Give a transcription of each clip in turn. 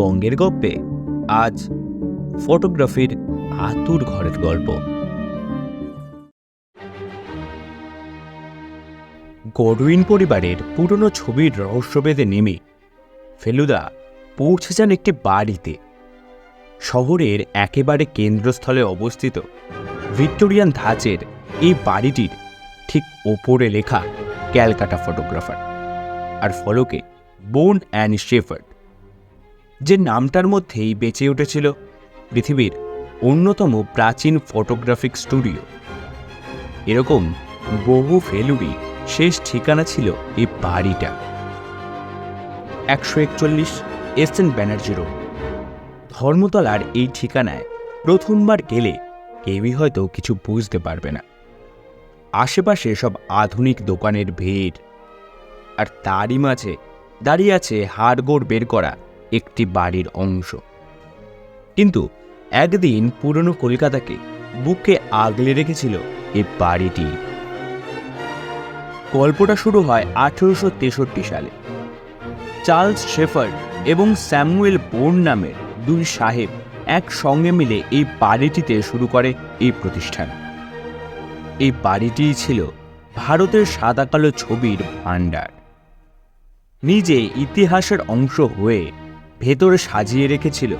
বঙ্গের গপ্পে। আজ ফটোগ্রাফির আতুর ঘরের গল্প। গডউইন পরিবারের পুরনো ছবির রহস্যভেদে নেমে। ফেলুদা পৌঁছে যান একটি বাড়িতে। শহরের একেবারে কেন্দ্রস্থলে অবস্থিত ভিক্টোরিয়ান ধাঁচের এই বাড়িটির ঠিক ওপরে লেখা ক্যালকাটা ফটোগ্রাফার। আর ফলকে বোন অ্যান্ড শেফার্ড যে নামটার মধ্যেই বেঁচে উঠেছিল পৃথিবীর অন্যতম প্রাচীন ফটোগ্রাফিক স্টুডিও। এরকম বহু ফেলুরি শেষ ঠিকানা ছিল এই বাড়িটা। একশো একচল্লিশ এস এন ব্যানার্জি রোড। ধর্মতলার এই ঠিকানায় প্রথমবার গেলে কেউই হয়তো কিছু বুঝতে পারবে না। আশেপাশে সব আধুনিক দোকানের ভিড়, আর তারই মাঝে দাঁড়িয়ে আছে হাড়গোড় বের করা একটি বাড়ির অংশ। কিন্তু একদিন পুরনো কলকাতাকে বুকে আগলে রেখেছিল এই বাড়িটি। গল্পটা শুরু হয় আঠেরোশো তেষট্টি সালে। চার্লস শেফার্ড এবং স্যামুয়েল বোর্ন নামের দুই সাহেব একসঙ্গে মিলে এই বাড়িটিতে শুরু করে এই প্রতিষ্ঠান। এই বাড়িটিই ছিল ভারতের সাদাকালো ছবির ভাণ্ডার। নিজে ইতিহাসের অংশ হয়ে ভেতরে সাজিয়ে রেখেছিল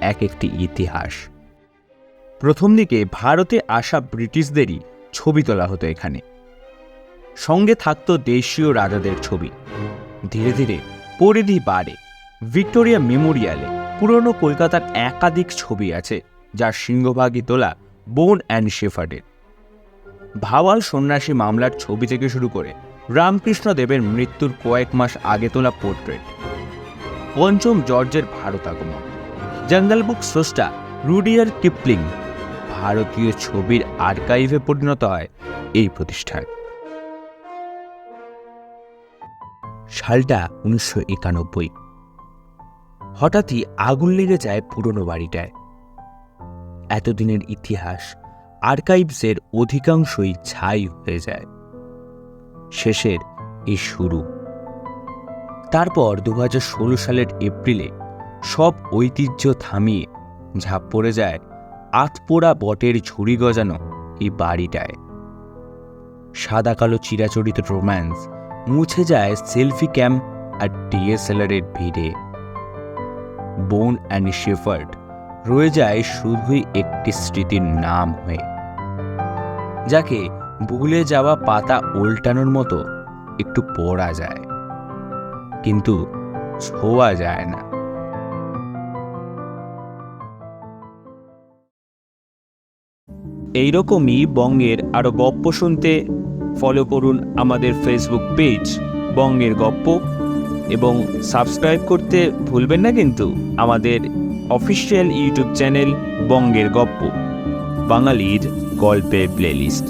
এক একটি ইতিহাস। প্রথম দিকে ভারতে আসা ব্রিটিশদেরই ছবি তোলা হতো এখানে। সঙ্গে থাকতো দেশীয় রাজাদের ছবি। ধীরে ধীরে পরিধি বাড়ে। ভিক্টোরিয়া মেমোরিয়ালে পুরনো কলকাতার একাধিক ছবি আছে যার সিংহভাগই তোলা বোন অ্যান্ড শেফার্ডের। ভাওয়াল সন্ন্যাসী মামলার ছবি থেকে শুরু করে রামকৃষ্ণ দেবের মৃত্যুর কয়েক মাস আগে তোলা পোর্ট্রেট। পঞ্চম জর্জের ভারত আগমন। জঙ্গল বুক স্রষ্টা রুডিয়ার কিপলিং ভারতীয় ছবির আর্কাইভে পরিণত হয় এই প্রতিষ্ঠান। সালটা উনিশশো একানব্বই। হঠাৎই আগুন লেগে যায় পুরনো বাড়িটায়। এতদিনের ইতিহাস আর্কাইভসের অধিকাংশই ছাই হয়ে যায়। শেষের এই শুরু। তারপর দু হাজার ষোলো সালের এপ্রিলে সব ঐতিহ্য থামিয়ে ঝাঁপ পড়ে যায় আতপোড়া বটের ঝুড়ি গজানো এই বাড়িটায়। সাদা কালো চিরাচরিত রোম্যান্স মুছে যায় সেলফি ক্যাম্প আর ডিএসএলআরের ভিড়ে। বোন অ্যান্ড শেফার্ড রয়ে যায় শুধুই একটি স্মৃতির নাম হয়ে, যাকে ভুলে যাওয়া পাতা উল্টানোর মতো একটু পড়া যায়। কিন্তু ছোঁয়া যায় না। এইরকমই বঙ্গের আরও গপ্প শুনতে ফলো করুন আমাদের ফেসবুক পেজ বঙ্গের গপ্প, এবং সাবস্ক্রাইব করতে ভুলবেন না কিন্তু আমাদের অফিসিয়াল ইউটিউব চ্যানেল বঙ্গের গপ্প, বাঙালির গল্পের প্লেলিস্ট